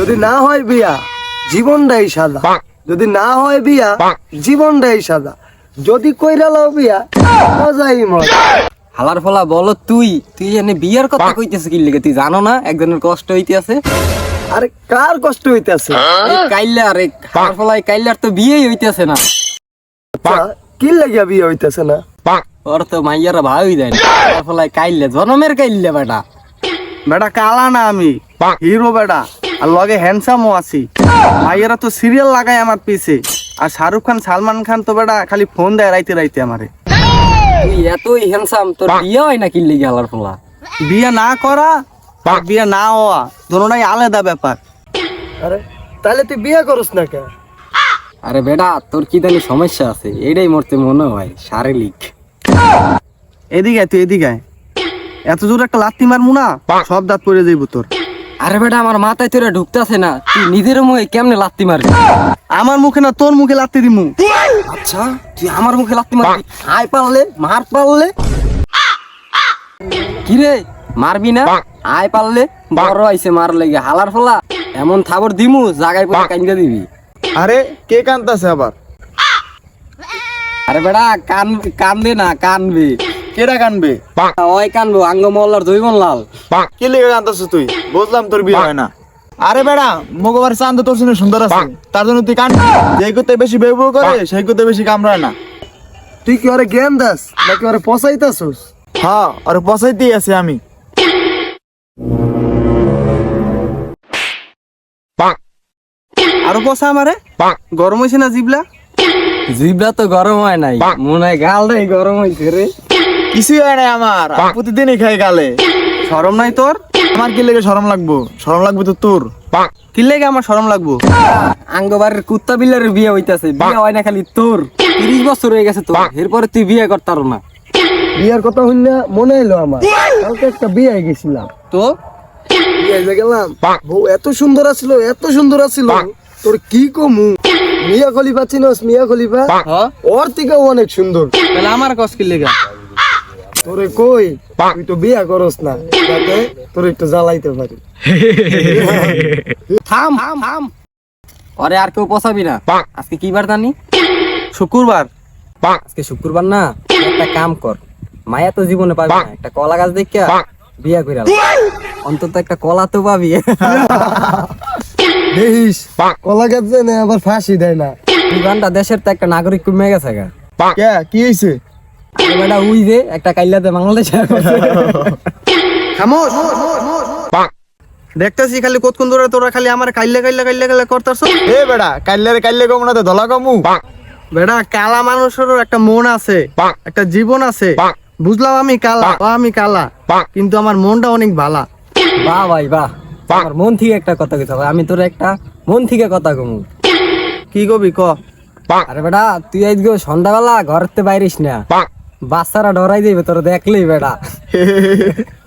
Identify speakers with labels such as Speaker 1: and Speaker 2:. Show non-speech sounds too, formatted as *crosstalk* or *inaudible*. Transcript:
Speaker 1: যদি না হয় বিয়া জীবনটাই সাদা। যদি না হয় বিয়া জীবনটাই সাদা। যদি কইরা লাও বিয়া মজাই মজা।
Speaker 2: হালার ফলা বলো তুই। তুই জানি বিয়ের কথা কইতেছে কি লিগে? তুই জানো না একজনের কষ্ট হইতে আছে
Speaker 1: আরে কার কষ্ট হইতাছে?
Speaker 2: এই কাইলার এই হালার ফলা এই কাইলার তো বিয়েই হইতেছে না।
Speaker 1: আচ্ছা, কি লাগিয়া বিয়ে হইতাছে না?
Speaker 2: ওর তো মাইয়ারা ভাই দেয় হালার ফলা কাইলে জনমের কাইলে বেটা।
Speaker 3: বেটা কালা না আমি। হিরো বেটা। আর লগে হ্যান্ডসামও আছি। ভাইয়েরা তো সিরিয়াল লাগায় আমার পিছে। আর শাহরুখ খান সালমান খান তো বেটা খালি ফোন দেয় রাইতে রাইতে আমারে।
Speaker 2: তুই এতই হ্যান্ডসাম তোর বিয়ে হয় না কি লিগে হালার ফলা
Speaker 3: বিয়ে না করা বিয়ে না হওয়া দোনোটাই আলাদা ব্যাপার।
Speaker 1: আরে তাহলে তুই বিয়ে করস না কেন?
Speaker 2: আরে বেটা তোর কি জানি সমস্যা আছে? এটাই মরতে মনে হয় শারীরিক।
Speaker 3: এদিকে তুই এদিকে। এত জোর একটা লাত্তি মারমু না সব দাঁত পড়ে যাইব তোর।
Speaker 2: আরে বেটা আমার মাথায় তোরা ঢুকতেছে না। তুই নিজের মুখে কেমনে লাত্তি মারবি?
Speaker 3: আমার মুখে না তোর মুখে লাত্তি দিমু।
Speaker 2: আচ্ছা তুই আমার মুখে লাত্তি মারবি? আয় পারলে মার পারলে। কিরে মারবি না? আয় পারলে বড় আইছে মার লেগে। হালার ফলা এমন থাবর দিমু জাগায় পরে কান্দা দিবি।
Speaker 3: আরে কে কান্তাছে আবার?
Speaker 2: আরে বেটা কান কান্দে না কানবে।
Speaker 3: কেডা কানবে?
Speaker 2: ওই কানবো আঙ্গ মহল্লার জৈবন লাল।
Speaker 3: কি লেগে কান্তাছিস তুই? বুঝলাম তোর বিয়ে হয় না। আরে বেড়া মগবার চান্দ তোর শুনে সুন্দর আছে। তার জন্য তুই কান করতে বেশি বেবু করে সেই করতে বেশি কামড়ায় না।
Speaker 1: তুই কি ওরে জ্ঞান দাস? নাকি ওরে পচাইতাছস?
Speaker 3: হ্যাঁ পচাইতেই আছে আমি। আরও পচা আমারে? গরম হয়েছে না জিবলা?
Speaker 2: জিবলা তো গরম হয় নাই। মনে হয় গালটাই গরম হয়েছে রে।
Speaker 3: কিছুই হয় না আমার। আমি প্রতিদিনই খাই গালে। শরম নাই তোর? আমার কি লেগে শরম লাগবো? শরম লাগবে তো তোর। কি লেগে আমার শরম লাগবো?
Speaker 2: আঙ্গবাড়ির কুত্তা বিল্লারের বিয়ে হইতাছে। বিয়ে হয় না খালি তোর। তিরিশ বছর হয়ে গেছে তোর। এরপরে তুই বিয়ে করতার না।
Speaker 1: বিয়ার কথা হইলে মনে এলো আমার। কালকে একটা বিয়ে গেছিলাম।
Speaker 3: তো?
Speaker 1: বিয়ে গেলাম। বউ এত সুন্দর আছিল এত সুন্দর আছিল। তোর কি কমু? মিয়া খলিফা চিনস মিয়া খলিফা?
Speaker 3: হ্যাঁ
Speaker 1: ওর থেকেও অনেক সুন্দর।
Speaker 3: তাহলে আমার কস কি লেগে?
Speaker 1: তোরে কই? তুই তো বিয়া করস না। যাতে তোর একটু জ্বালাইতে পারি। *laughs*
Speaker 2: থাম থাম থাম। পরে আর কেউ না। আজকে কি বার জানি?
Speaker 3: শুক্রবার।
Speaker 2: আজকে শুক্রবার না একটা কাম কর। মায়া তো জীবনে পাবি না। একটা কলা গাছ দেখিয়া বিয়া করে অন্তত একটা কলা তো পাবি। *laughs*
Speaker 1: দেখিস কলা গাছ আবার ফাঁসি দেয় না।
Speaker 2: দেশের তো একটা নাগরিক কমে গেছে গা।
Speaker 3: কে? কি হয়েছে
Speaker 2: আরে বেটা উই যে একটা কাইলাতে বাংলাদেশ
Speaker 3: খামোশ? দেখতেছি খালি কতক্ষণ ধরে তোরা খালি আমার কাইলে কাইলে কাইলে কাইলে করতাছ? এ বেড়া কাইলে রে কাইলে কমু না তো ধলা কমু। বেড়া কালা মানুষেরও একটা মন আছে একটা জীবন আছে। বুঝলাম আমি কালা বা আমি কালা কিন্তু আমার মনটা অনেক ভালা
Speaker 2: বাহ ভাই বাহ। আমার মন থেকে একটা কথা কইতে হবে আমি তোর একটা মন থেকে কথা কমু।
Speaker 3: কি কবি ক?
Speaker 2: আরে বেটা তুই আজকে সন্ধ্যাবেলা ঘরেতে বাইরিস না। বাচ্চারা ডরাই দিবে তোর দেখলেই বেটা। *laughs*